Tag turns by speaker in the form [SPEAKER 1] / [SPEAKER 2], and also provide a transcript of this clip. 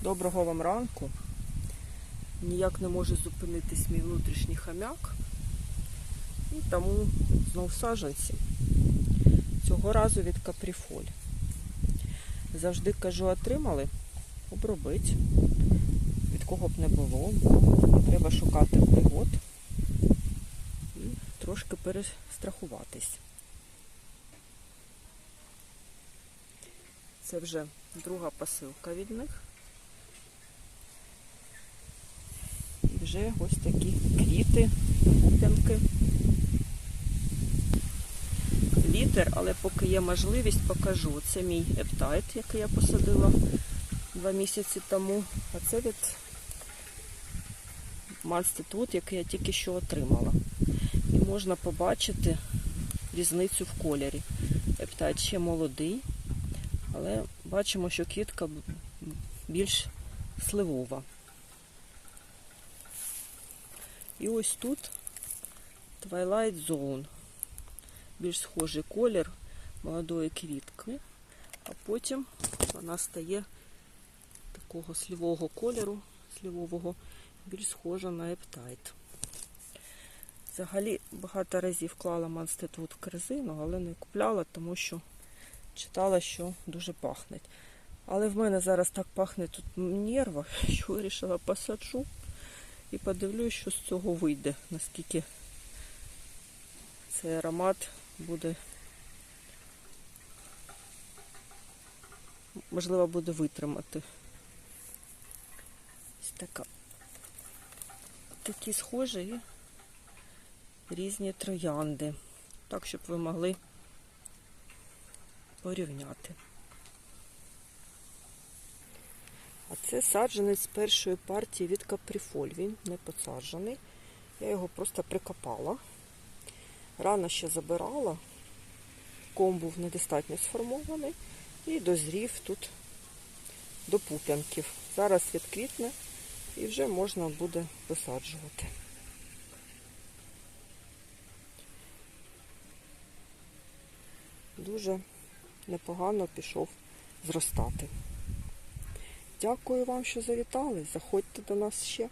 [SPEAKER 1] Доброго вам ранку. Ніяк не може зупинитись мій внутрішній хам'як. І тому знов саджанці. Цього разу від капріфоль. Завжди кажу, отримали, обробить. Від кого б не було. Треба шукати пригод і трошки перестрахуватись. Це вже друга посилка від них. Вже ось такі квіти, куп'янки. Літер, але поки є можливість, покажу. Це мій ептайт, який я посадила два місяці тому. А це від Манститут, який я тільки що отримала. І можна побачити різницю в кольорі. Ептайт ще молодий, але бачимо, що квітка більш сливова. І ось тут Twilight Zone. Більш схожий колір молодої квітки, а потім вона стає такого слівого кольору, слівового, більш схожа на ептайт. Взагалі багато разів клала Манститут в корзину, але не купляла, тому що читала, що дуже пахне. Але в мене зараз так пахне тут нерва, що вирішила посаджу і подивлюсь, що з цього вийде, наскільки цей аромат буде, можливо, буде витримати. Ось така. Такі схожі і різні троянди. Так, щоб ви могли порівняти. А це саджанець з першої партії від капріфоль. Він не посаджений. Я його просто прикопала. Рано ще забирала. Ком був недостатньо сформований і дозрів тут до пуп'янків. Зараз відквітне і вже можна буде висаджувати. Дуже непогано пішов зростати. Дякую вам, що завітали. Заходьте до нас ще.